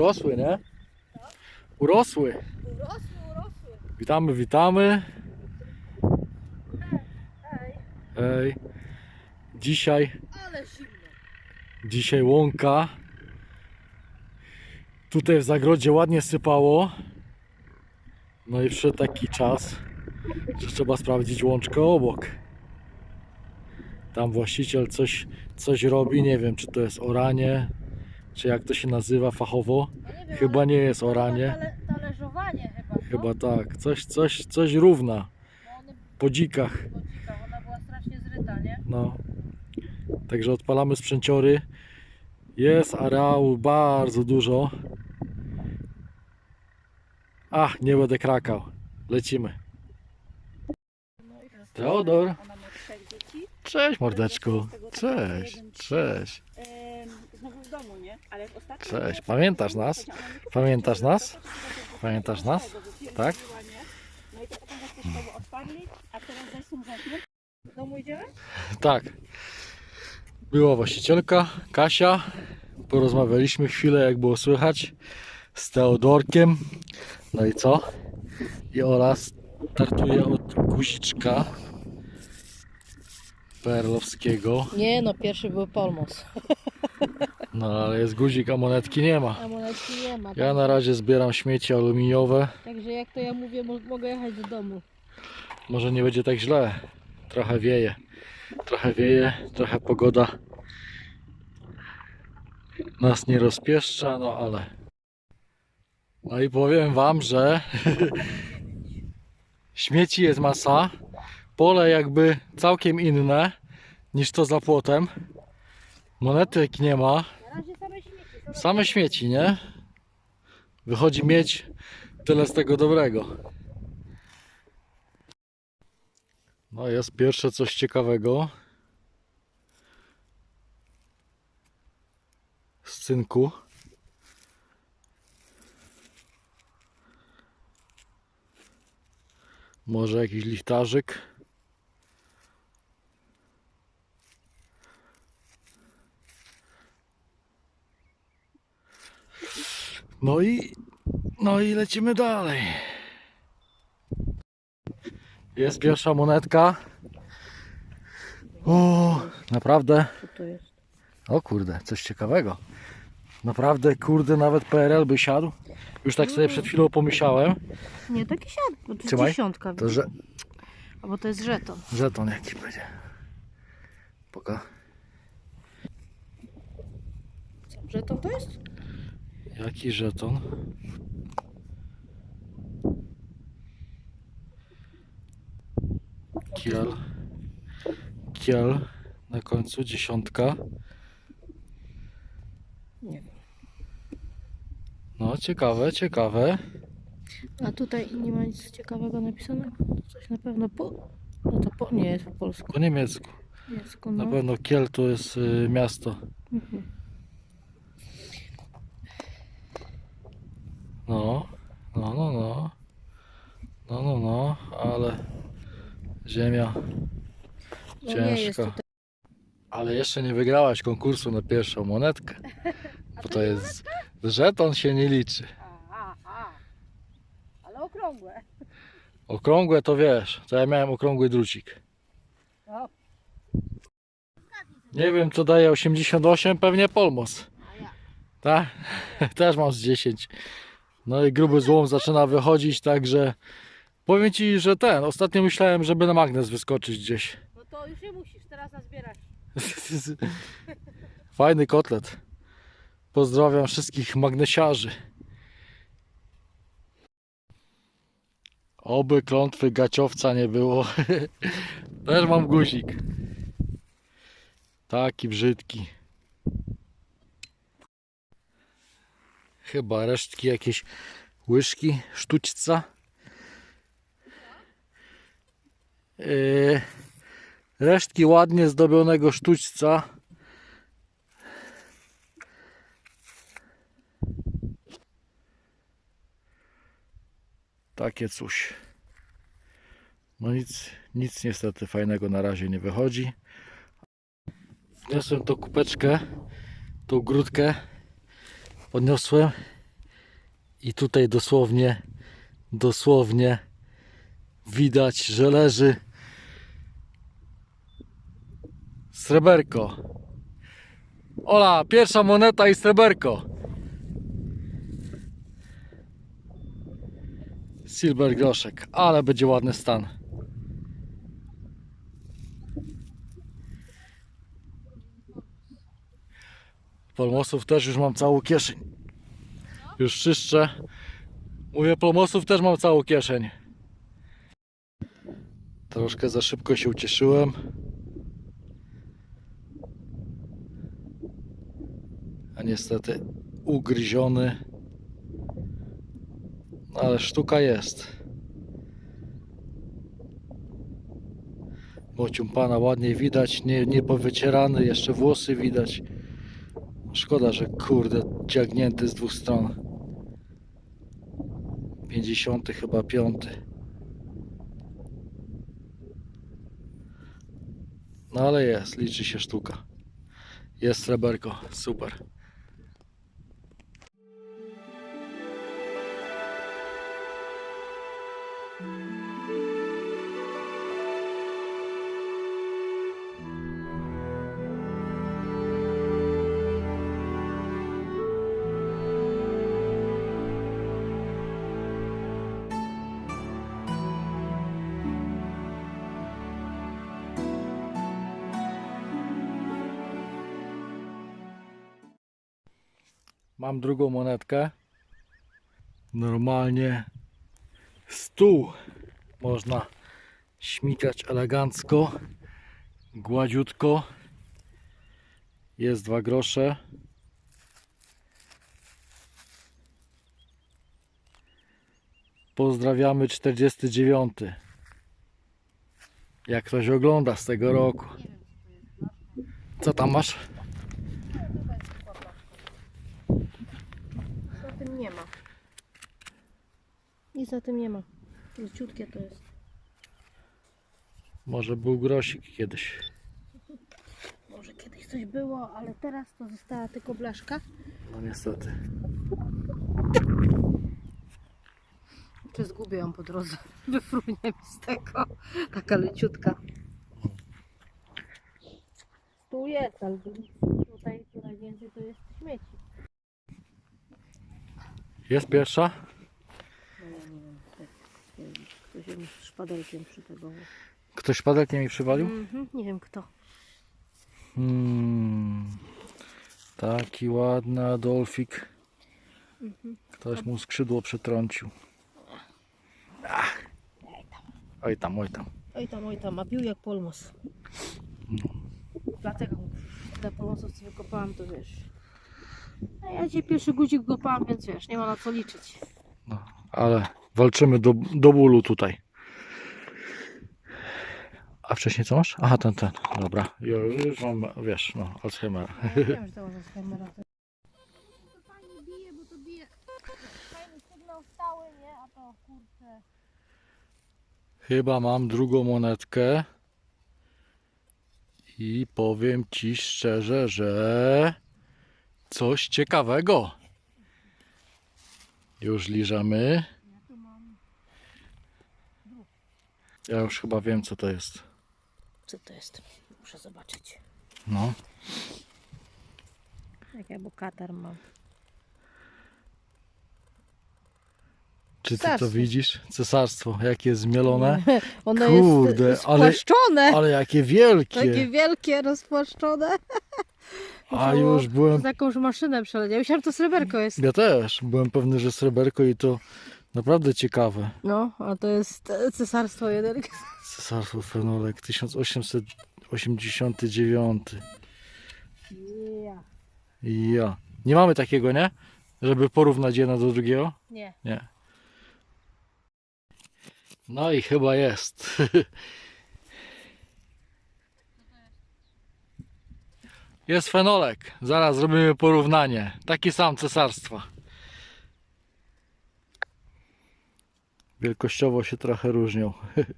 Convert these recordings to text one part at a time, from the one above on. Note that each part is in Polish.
Urosły, nie? Urosły. Urosły, urosły. Witamy, witamy. Ej, Ej. Dzisiaj, ale zimno. dzisiaj łąka. Tutaj w zagrodzie ładnie sypało. No i przyszedł taki czas, że trzeba sprawdzić łączkę obok. Tam właściciel coś, coś robi, nie wiem czy to jest oranie, czy jak to się nazywa fachowo. Ja nie wiem, Chyba ale nie jest oranie. Tale, talerzowanie chyba. co? Chyba tak, coś, coś, coś równa No one po dzikach. po dzikach, ona była strasznie zryta, nie? No. Także odpalamy sprzęciory. Jest areału bardzo dużo. Ach, nie będę krakał. Lecimy. No Teodor. Ona ma trzech dzieci. Cześć mordeczku. Cześć, cześć, Em, znowu w domu, cześć. Pamiętasz nas? Pamiętasz nas? Pamiętasz nas? Tak? No i to potem odpadli, a teraz zaś są zamknięte. W domu idziemy? Tak. Była właścicielka, Kasia. Porozmawialiśmy chwilę, jak było słychać, z Teodorkiem. No i co? I oraz startuje od guziczka perlowskiego. Nie no, pierwszy był Polmos. No ale jest guzik, a monetki nie ma. A monetki nie ma. Ja na razie zbieram śmieci aluminiowe. Także jak to ja mówię, mo- mogę jechać do domu. Może nie będzie tak źle. Trochę wieje. Trochę wieje, trochę pogoda nas nie rozpieszcza, no ale. No i powiem wam, że śmieci jest masa. Pole jakby całkiem inne niż to za płotem. Monetek nie ma. Same śmieci, nie? Wychodzi mieć tyle z tego dobrego. No jest pierwsze coś ciekawego. Z cynku. Może jakiś lichtarzyk. No i no i lecimy dalej. Jest pierwsza monetka. O, naprawdę. O kurde, coś ciekawego. Naprawdę, kurde, nawet PRL by siadł. Już tak sobie przed chwilą pomyślałem, Nie, taki siad, bo to jest Trzymaj. dziesiątka. to że Albo to jest żeton. żeton jaki będzie. Poka. Żeton to jest? Jaki żeton? Kiel. Kiel. Na końcu dziesiątka. Nie wiem. No, ciekawe, ciekawe. A tutaj nie ma nic ciekawego napisanego? Coś na pewno po... No to po... nie jest po polsku. Po niemiecku. Niemiecku, Na no. pewno Kiel to jest y, miasto. Mhm. No, no, no, no. No, no, no, ale ziemia No nie jest ciężka. tutaj. Ale jeszcze nie wygrałaś konkursu na pierwszą monetkę. Bo to jest. Żeton się nie liczy. A, a, a. Ale okrągłe. Okrągłe to wiesz, to ja miałem okrągły drucik. O. Nie wiem co daje 88, pewnie Polmos. Tak? Też mam z 10. No i gruby złom zaczyna wychodzić, także powiem ci, że ten. Ostatnio myślałem, żeby na magnes wyskoczyć gdzieś. No to już nie musisz, teraz nazbierasz. Fajny kotlet. Pozdrawiam wszystkich magnesiarzy. Oby klątwy gaciowca nie było. Też mam guzik. Taki brzydki. Chyba resztki jakieś łyżki, sztućca. Yy, resztki ładnie zdobionego sztućca. Takie coś. No nic, nic niestety fajnego na razie nie wychodzi. Wniosłem tą kupeczkę, tą grudkę. Podniosłem I tutaj dosłownie, dosłownie widać, że leży sreberko. Ola, pierwsza moneta i sreberko. Silver groszek, ale będzie ładny stan. Polmosów też już mam całą kieszeń. Już czyszczę. Mówię, plomosów też mam całą kieszeń. Troszkę za szybko się ucieszyłem. A niestety ugryziony. No ale sztuka jest. Bocium pana ładnie widać, nie, nie powycierany, jeszcze włosy widać. Szkoda, że kurde ciągnięty z dwóch stron. 50 chyba piąty. No ale jest, liczy się sztuka. Jest sreberko, super. Mam drugą monetkę. Normalnie stół można śmigać elegancko, gładziutko. Jest dwa grosze. Pozdrawiamy 49. Jak ktoś ogląda z tego roku. Co tam masz? Za tym nie ma. Nic za tym nie ma. Leciutkie to jest. Może był grosik kiedyś. Może kiedyś coś było, ale teraz to została tylko blaszka. No niestety. Czy zgubię ją po drodze? Wyfrunie mi z tego. Taka leciutka. Tu jest, ale tutaj co najwięcej to jest śmieci. Jest pierwsza? No ja nie wiem, tak stwierdzić. Ktoś ją szpadelkiem przy tego. Ktoś szpadelkiem mi przywalił? Mhm, nie wiem kto. Hmm. Taki ładny Adolfik. Mhm. Ktoś mu skrzydło przytrącił. Ach. Oj tam, oj tam. Oj tam, oj tam, a pił jak polmos. Dlatego dla polmosów wykopałam, to wiesz. A ja dzisiaj pierwszy guzik kopałam, więc wiesz, nie ma na co liczyć. No, ale walczymy do, do bólu tutaj. A wcześniej co masz? Aha, ten, ten. Dobra. Już, już mam, wiesz, no, Alzheimera. Ja wiem, że to fajnie bije, bo to bije. Fajny sygnał stały, nie? A to kurczę. Chyba mam drugą monetkę. I powiem ci szczerze, że coś ciekawego. Już liżamy. Ja tu mam. Ja już chyba wiem co to jest. Co to jest? Muszę zobaczyć. No. Jak ja bo katar mam. Czy ty to Cesarstwo. widzisz? Cesarstwo, jakie jest zmielone. One Kurde, jest ale- spłaszczone. Ale jakie wielkie! Takie wielkie, rozpłaszczone. A już byłem Z jakąś maszynę przeleciał. Ja myślałam, że to sreberko jest. Ja też byłem pewny, że sreberko i to naprawdę ciekawe. No, a to jest e, cesarstwo jeden. Cesarstwo Fenolek 1889. Yeah. Ja. Nie mamy takiego, nie? Żeby porównać jedno do drugiego? Nie. Nie. No i chyba jest. Jest fenolek. Zaraz zrobimy porównanie. Taki sam cesarstwa. Wielkościowo się trochę różnią.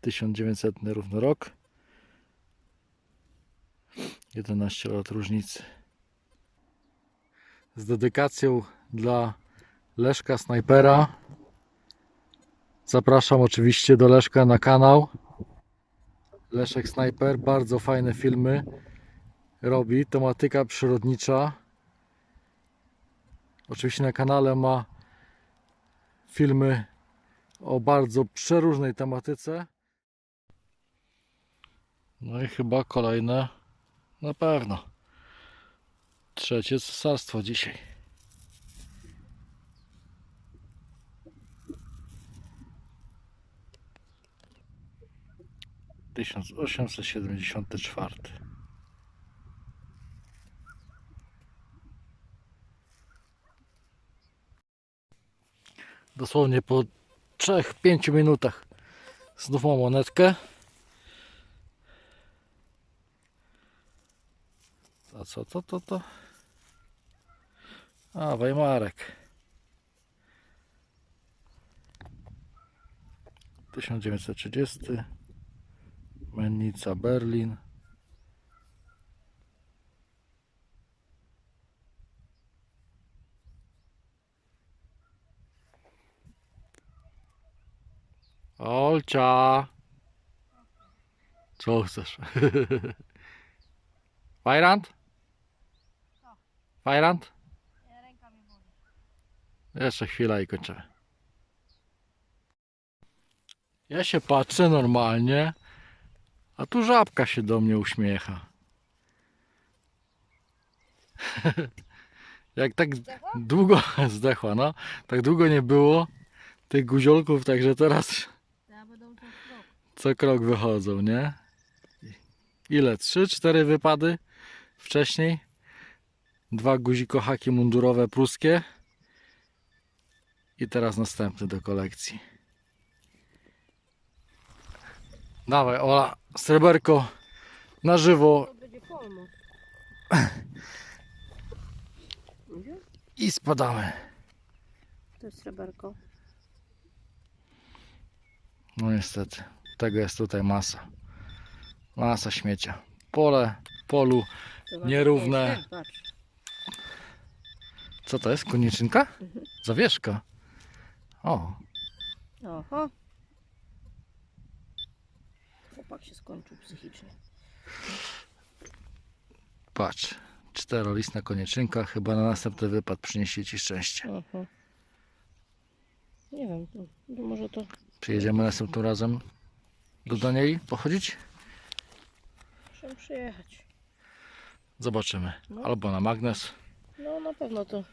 1900 równo rok. 11 lat różnicy. z dedykacją dla Leszka Snajpera. Zapraszam oczywiście do Leszka na kanał. Leszek Snajper, bardzo fajne filmy robi, tematyka przyrodnicza. Oczywiście na kanale ma filmy o bardzo przeróżnej tematyce. No i chyba kolejne, na pewno. Trzecie cesarstwo dzisiaj. Tysiąc osiemset siedemdziesiąty czwarty. Dosłownie po 3-5 minutach znów mam monetkę. A co to, to, to? A, Weimarek. 1930. Mennica, Berlin. Olcia. Co chcesz? Fajrant? Fajrant? Jeszcze chwila i kończymy. Ja się patrzę normalnie, a tu żabka się do mnie uśmiecha. Jak tak Zdechła? długo zdechła, no. Tak długo nie było tych guziolków, także teraz To ja będę musiał krok. Co krok wychodzą, nie? Ile? Trzy, cztery wypady wcześniej. Dwa guzikohaki mundurowe pruskie. I teraz następny do kolekcji. Dawaj, Ola, sreberko na żywo i spadamy. To jest sreberko. No niestety, tego jest tutaj masa. Masa śmiecia. Pole, polu. Nierówne. ten, Patrz. Co to jest? Konieczynka? Mhm. Zawieszka. O, Oho. Chłopak się skończył psychicznie. patrz. Czterolistna konieczynka. Chyba na następny wypad przyniesie Ci szczęście. Oho. Nie wiem, może to Przyjedziemy następnym razem do Danieli pochodzić? muszę przyjechać. Zobaczymy. No. Albo na magnes. No na pewno to.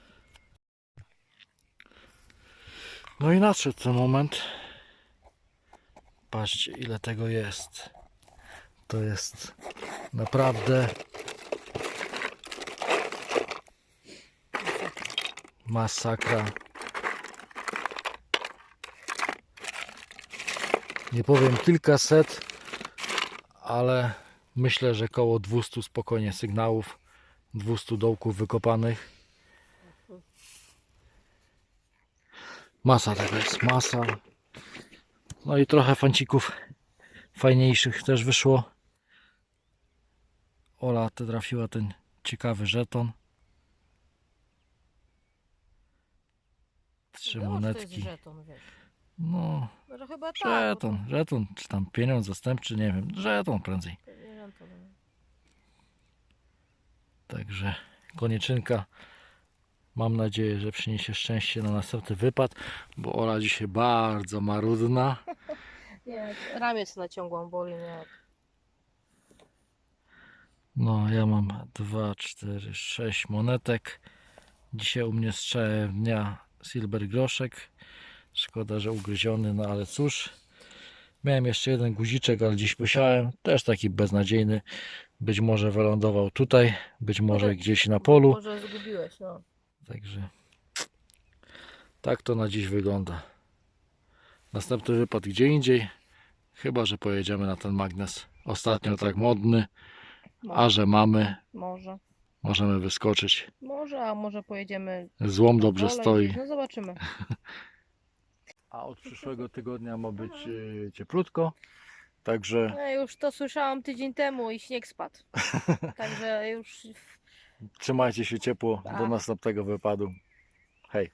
No i nadszedł ten moment. Patrzcie ile tego jest. To jest naprawdę masakra. Nie powiem kilkaset, ale myślę, że koło 200 spokojnie sygnałów, 200 dołków wykopanych. Masa tego jest, masa. No i trochę fancików fajniejszych też wyszło. Ola te trafiła ten ciekawy żeton. Trzy jest monetki. No, No to chyba tak. no to- żeton, żeton, czy tam pieniądz zastępczy, nie wiem, żeton prędzej. pewnie no. Także konieczynka. Mam nadzieję, że przyniesie szczęście na następny wypad, bo Ola dzisiaj bardzo marudna. Nie, ramię sobie naciągłam, boli mnie. No, ja mam 2, 4, 6 monetek. Dzisiaj u mnie strzałem dnia silver groszek. Szkoda, że ugryziony, no ale cóż. Miałem jeszcze jeden guziczek, ale dziś posiałem. Też taki beznadziejny. Być może wylądował tutaj, być może gdzieś na polu. Może zgubiłeś, no. Także tak to na dziś wygląda. Następny wypad gdzie indziej. Chyba, że pojedziemy na ten magnes. Ostatnio tak modny, a że mamy, Może. możemy wyskoczyć. Może, a może pojedziemy. Złom dobrze stoi. No zobaczymy. A od przyszłego tygodnia ma być e, cieplutko. Także No już to słyszałam tydzień temu i śnieg spadł. Także już Trzymajcie się ciepło. Do Tak. następnego wypadu. Hej.